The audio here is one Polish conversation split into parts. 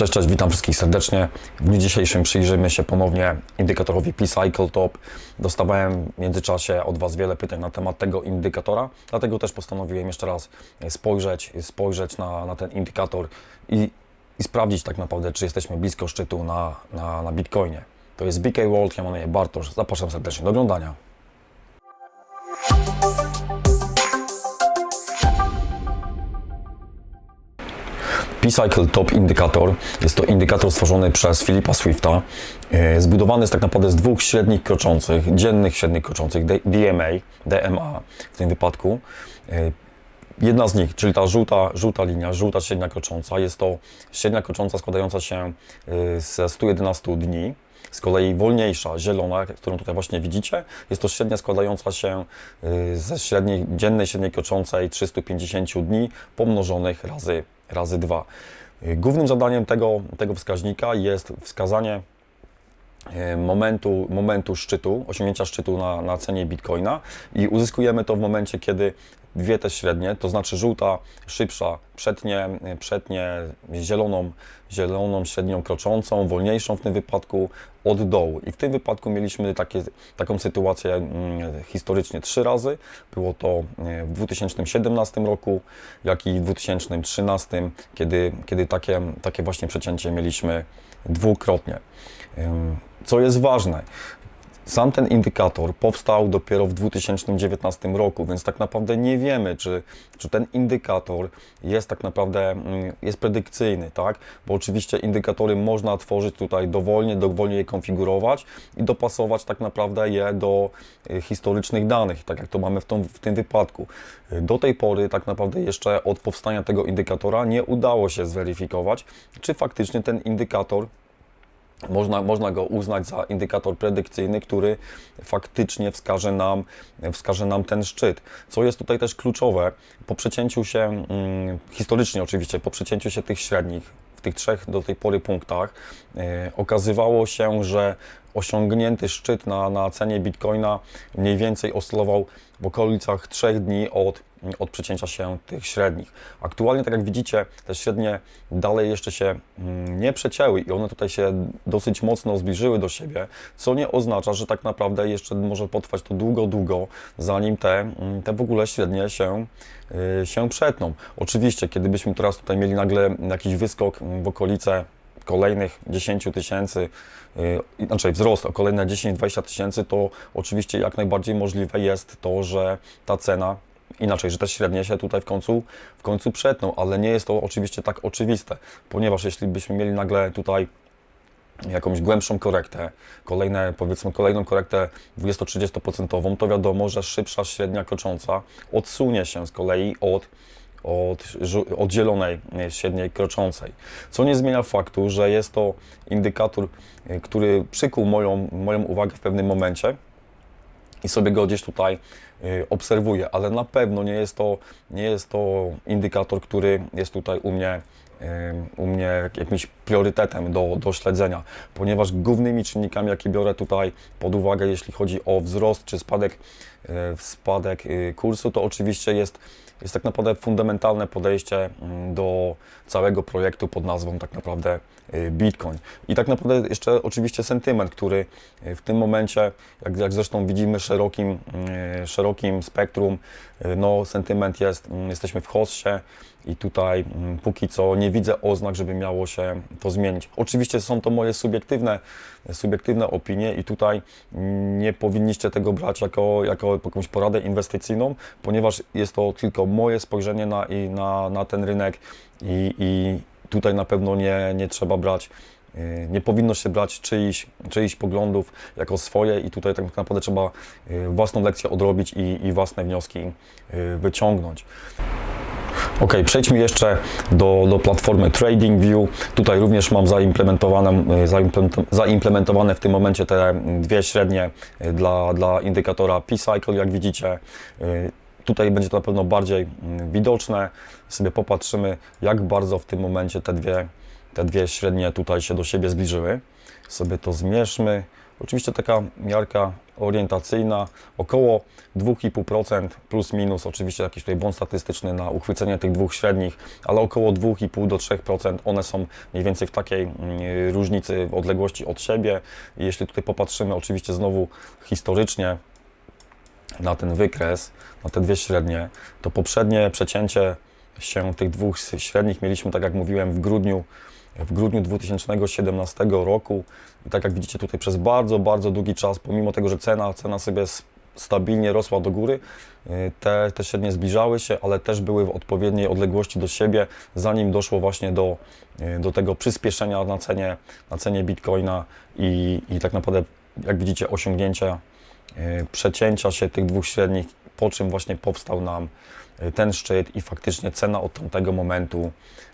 Cześć, cześć, witam wszystkich serdecznie. W dniu dzisiejszym przyjrzymy się ponownie indykatorowi P-Cycle Top. Dostawałem w międzyczasie od Was wiele pytań na temat tego indykatora, dlatego też postanowiłem jeszcze raz spojrzeć, spojrzeć na, na ten indykator i, i sprawdzić tak naprawdę, czy jesteśmy blisko szczytu na, na, na Bitcoinie. To jest BK World, ja mam na Bartosz. Zapraszam serdecznie do oglądania. P-Cycle Top Indicator jest to indykator stworzony przez Filipa Swifta. E, Zbudowany jest tak naprawdę z dwóch średnich kroczących, dziennych średnich kroczących, DMA, DMA w tym wypadku. E, Jedna z nich, czyli ta żółta, żółta linia, żółta średnia krocząca, jest to średnia krocząca składająca się y, ze 111 dni. Z kolei wolniejsza, zielona, którą tutaj właśnie widzicie, jest to średnia składająca się ze średniej, dziennej średniej kroczącej 350 dni pomnożonych razy, razy 2. Głównym zadaniem tego, tego wskaźnika jest wskazanie e, momentu, momentu szczytu, osiągnięcia szczytu na, na cenie bitcoina i uzyskujemy to w momencie, kiedy dwie te średnie, to znaczy żółta szybsza przetnie, przetnie zieloną, zieloną średnią kroczącą, wolniejszą w tym wypadku od dołu. I w tym wypadku mieliśmy takie, taką sytuację mm, historycznie trzy razy. Było to e, w 2017 roku, jak i w 2013, kiedy, kiedy takie, takie właśnie przecięcie mieliśmy dwukrotnie. Co jest ważne, sam ten indykator powstał dopiero w 2019 roku, więc tak naprawdę nie wiemy, czy, czy ten indykator jest tak naprawdę mm, jest predykcyjny, tak? Bo oczywiście indykatory można tworzyć tutaj dowolnie, dowolnie je konfigurować i dopasować tak naprawdę je do y, historycznych danych, tak jak to mamy w, tą, w tym wypadku. Y, Do tej pory tak naprawdę jeszcze od powstania tego indykatora nie udało się zweryfikować, czy faktycznie ten indykator można, można go uznać za indykator predykcyjny, który faktycznie wskaże nam, wskaże nam ten szczyt. Co jest tutaj też kluczowe, po przecięciu się, mm, historycznie oczywiście, po przecięciu się tych średnich, w tych trzech do tej pory punktach, e, okazywało się, że osiągnięty szczyt na, na cenie bitcoina mniej więcej oscylował w okolicach trzech dni od od przecięcia się tych średnich. Aktualnie, tak jak widzicie, te średnie dalej jeszcze się mm, nie przecięły i one tutaj się dosyć mocno zbliżyły do siebie, co nie oznacza, że tak naprawdę jeszcze może potrwać to długo, długo, zanim te, mm, te w ogóle średnie się, y, się przetną. Oczywiście, kiedy byśmy teraz tutaj mieli nagle jakiś wyskok mm, w okolice kolejnych 10 tysięcy, yy, znaczy wzrost o kolejne 10-20 tysięcy, to oczywiście jak najbardziej możliwe jest to, że ta cena inaczej, że te średnie się tutaj w końcu, w końcu przetną, ale nie jest to oczywiście tak oczywiste, ponieważ jeśli byśmy mieli nagle tutaj jakąś głębszą korektę, kolejne, powiedzmy kolejną korektę 20-30%, to wiadomo, że szybsza średnia krocząca odsunie się z kolei od od, zielonej e, średniej kroczącej. Co nie zmienia faktu, że jest to indykator, e, który przykuł moją, moją uwagę w pewnym momencie i sobie go gdzieś tutaj y, obserwuję, ale na pewno nie jest to, nie jest to indykator, który jest tutaj u mnie, u mnie jakimś priorytetem do, do śledzenia, ponieważ głównymi czynnikami, jakie biorę tutaj pod uwagę, jeśli chodzi o wzrost czy spadek, y, spadek y, kursu, to oczywiście jest, jest tak naprawdę fundamentalne podejście mm, do całego projektu pod nazwą tak naprawdę y, Bitcoin. I tak naprawdę jeszcze oczywiście sentyment, który w tym momencie, jak, jak zresztą widzimy szerokim, y, szerokim spektrum, no sentyment jest, mm, jesteśmy w hossie i tutaj mm, póki co nie widzę oznak, żeby miało się to zmienić. Oczywiście są to moje subiektywne, subiektywne opinie i tutaj nie powinniście tego brać jako, jako jakąś poradę inwestycyjną, ponieważ jest to tylko moje spojrzenie na, i na, na ten rynek i, i tutaj na pewno nie, nie trzeba brać y, nie powinno się brać czyichś, czyichś poglądów jako swoje i tutaj tak naprawdę trzeba y, własną lekcję odrobić i, i własne wnioski y, wyciągnąć. Ok, przejdźmy jeszcze do, do platformy TradingView. Tutaj również mam zaimplementowane, zaimplemento- zaimplementowane w tym momencie te dwie średnie y, dla, dla indykatora P-Cycle, jak widzicie. Y, Tutaj będzie to na pewno bardziej mm, widoczne. Sobie popatrzymy, jak bardzo w tym momencie te dwie, te dwie średnie tutaj się do siebie zbliżyły. Sobie to zmierzmy. Oczywiście taka miarka orientacyjna, około 2,5% plus minus, oczywiście jakiś tutaj błąd statystyczny na uchwycenie tych dwóch średnich, ale około 2,5 do 3% one są mniej więcej w takiej mm, różnicy w odległości od siebie. Jeśli tutaj popatrzymy oczywiście znowu historycznie, na ten wykres, na te dwie średnie, to poprzednie przecięcie się tych dwóch średnich mieliśmy, tak jak mówiłem, w grudniu, w grudniu 2017 roku. I tak jak widzicie tutaj przez bardzo, bardzo długi czas, pomimo tego, że cena, cena sobie stabilnie rosła do góry, y, te, te średnie zbliżały się, ale też były w odpowiedniej odległości do siebie, zanim doszło właśnie do, y, do tego przyspieszenia na cenie, na cenie Bitcoina i, i tak naprawdę, jak widzicie, osiągnięcia y, przecięcia się tych dwóch średnich, po czym właśnie powstał nam ten szczyt i faktycznie cena od tamtego momentu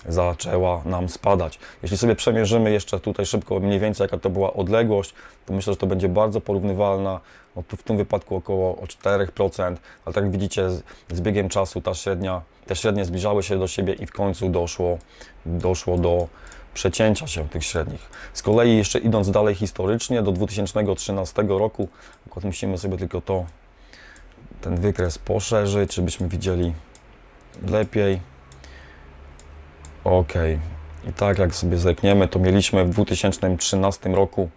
zaczęła nam spadać. Jeśli sobie przemierzymy jeszcze tutaj szybko mniej więcej jaka to była odległość, to myślę, że to będzie bardzo porównywalna, no w tym wypadku około o 4%, ale tak jak widzicie z, z biegiem czasu ta średnia, te średnie zbliżały się do siebie i w końcu doszło, doszło do przecięcia się tych średnich. Z kolei jeszcze idąc dalej historycznie do 2013 roku, musimy sobie tylko to, ten wykres poszerzyć, żebyśmy widzieli lepiej. Ok. I tak jak sobie zerkniemy, to mieliśmy w 2013 roku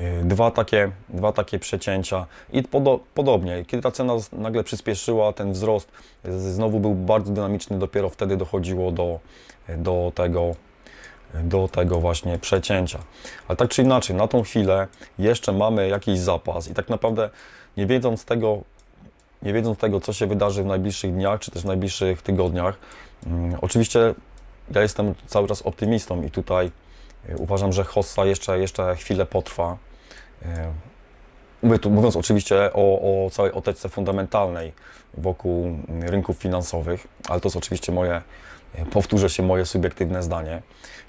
y, dwa takie, dwa takie przecięcia i podo, podobnie, kiedy ta cena nagle przyspieszyła, ten wzrost z- znowu był bardzo dynamiczny, dopiero wtedy dochodziło do, do tego do tego właśnie przecięcia. Ale tak czy inaczej, na tą chwilę jeszcze mamy jakiś zapas i tak naprawdę nie wiedząc tego, nie wiedząc tego, co się wydarzy w najbliższych dniach, czy też w najbliższych tygodniach, mm, oczywiście ja jestem cały czas optymistą i tutaj y, uważam, że hossa jeszcze, jeszcze chwilę potrwa. Mówię tu, mówiąc oczywiście o, o całej oteczce fundamentalnej wokół rynków finansowych, ale to jest oczywiście moje, powtórzę się, moje subiektywne zdanie.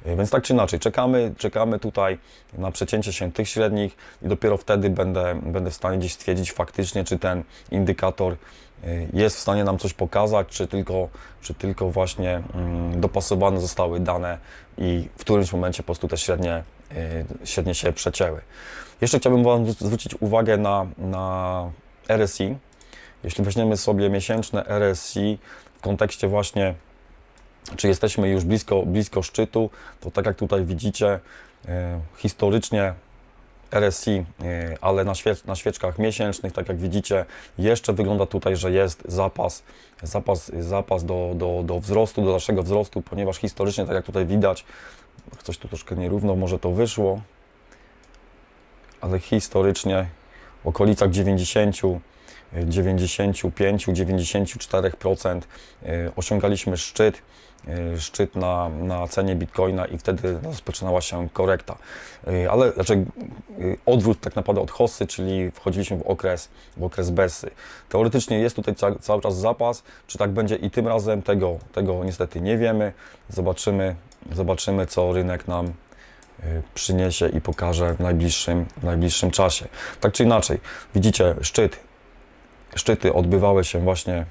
Więc tak czy inaczej, czekamy, czekamy tutaj na przecięcie się tych średnich i dopiero wtedy będę, będę w stanie gdzieś stwierdzić faktycznie, czy ten indykator jest w stanie nam coś pokazać, czy tylko, czy tylko właśnie mm, dopasowane zostały dane i w którymś momencie po prostu te średnie, y, średnie się przecięły. Jeszcze chciałbym Wam zwró- zwrócić uwagę na, na RSI. Jeśli weźmiemy sobie miesięczne RSI w kontekście właśnie czy jesteśmy już blisko, blisko szczytu, to tak jak tutaj widzicie, e, historycznie RSI, e, ale na, świe, na świeczkach miesięcznych, tak jak widzicie, jeszcze wygląda tutaj, że jest zapas, zapas, zapas do, do, do wzrostu, do dalszego wzrostu, ponieważ historycznie, tak jak tutaj widać, coś tu troszkę nierówno może to wyszło, ale historycznie w okolicach 90, 95, 94% y, osiągaliśmy szczyt, y, szczyt na, na cenie bitcoina i wtedy rozpoczynała się korekta. Y, Ale znaczy odwrót tak naprawdę od hossy, czyli wchodziliśmy w okres, w okres Bessy. Teoretycznie jest tutaj ca, cały czas zapas, czy tak będzie i tym razem, tego, tego niestety nie wiemy. Zobaczymy, zobaczymy co rynek nam przyniesie i pokaże w najbliższym, w najbliższym czasie. Tak czy inaczej, widzicie, szczyt, szczyty odbywały się właśnie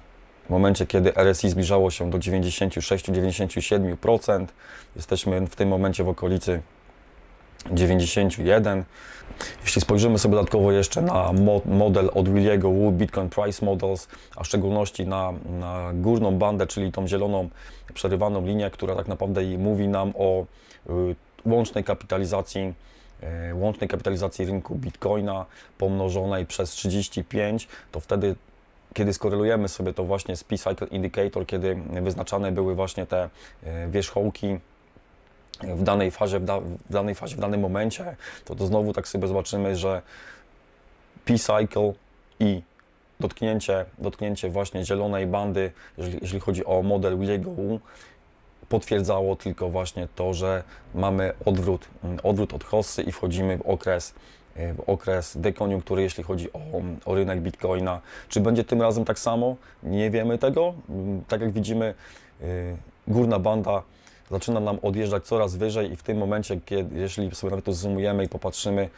w momencie, kiedy RSI zbliżało się do 96-97%. Jesteśmy w tym momencie w okolicy 91. Jeśli spojrzymy sobie dodatkowo jeszcze na mo- model od Williego Wu, Bitcoin Price Models, a w szczególności na, na górną bandę, czyli tą zieloną przerywaną linię, która tak naprawdę mówi nam o y, łącznej kapitalizacji łącznej kapitalizacji rynku Bitcoina pomnożonej przez 35, to wtedy kiedy skorelujemy sobie to właśnie z P-Cycle Indicator, kiedy wyznaczane były właśnie te y, wierzchołki w danej fazie, w, da, w danej fazie, w danym momencie, to, to znowu tak sobie zobaczymy, że P-Cycle i dotknięcie, dotknięcie właśnie zielonej bandy, jeżeli, jeżeli chodzi o model Williego potwierdzało tylko właśnie to, że mamy odwrót, odwrót od hossy i wchodzimy w okres, y, w okres dekoniunktury, jeśli chodzi o, o rynek Bitcoina. Czy będzie tym razem tak samo? Nie wiemy tego. Tak jak widzimy, y, górna banda zaczyna nam odjeżdżać coraz wyżej i w tym momencie, kiedy, jeśli sobie nawet to zoomujemy i popatrzymy,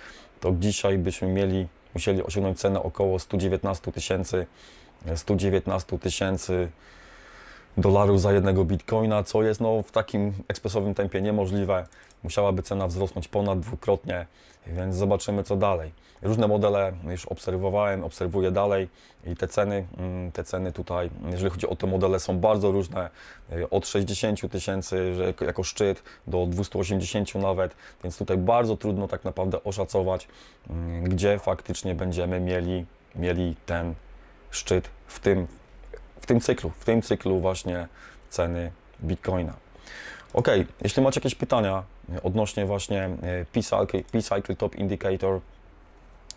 to dzisiaj byśmy mieli, musieli osiągnąć cenę około 119 tysięcy, 119 tysięcy dolarów za jednego bitcoina, co jest no, w takim ekspresowym tempie niemożliwe. Musiałaby cena wzrosnąć ponad dwukrotnie, więc zobaczymy co dalej. Różne modele już obserwowałem, obserwuję dalej i te ceny, mm, te ceny tutaj, jeżeli chodzi o te modele, są bardzo różne. Od 60 tysięcy jako- szczyt do 280 nawet, więc tutaj bardzo trudno tak naprawdę oszacować, mm, gdzie faktycznie będziemy mieli, mieli ten szczyt w tym, tym cyklu, w tym cyklu właśnie ceny Bitcoina. Ok, jeśli macie jakieś pytania e, odnośnie właśnie e, P-Cycle, Top Indicator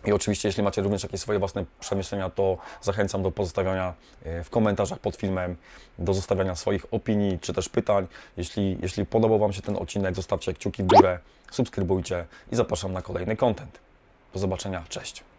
i oczywiście jeśli macie również jakieś swoje własne przemyślenia, to zachęcam do pozostawiania e, w komentarzach pod filmem, do zostawiania swoich opinii czy też pytań. Jeśli, jeśli podobał Wam się ten odcinek, zostawcie kciuki w górę, subskrybujcie i zapraszam na kolejny content. Do zobaczenia, cześć.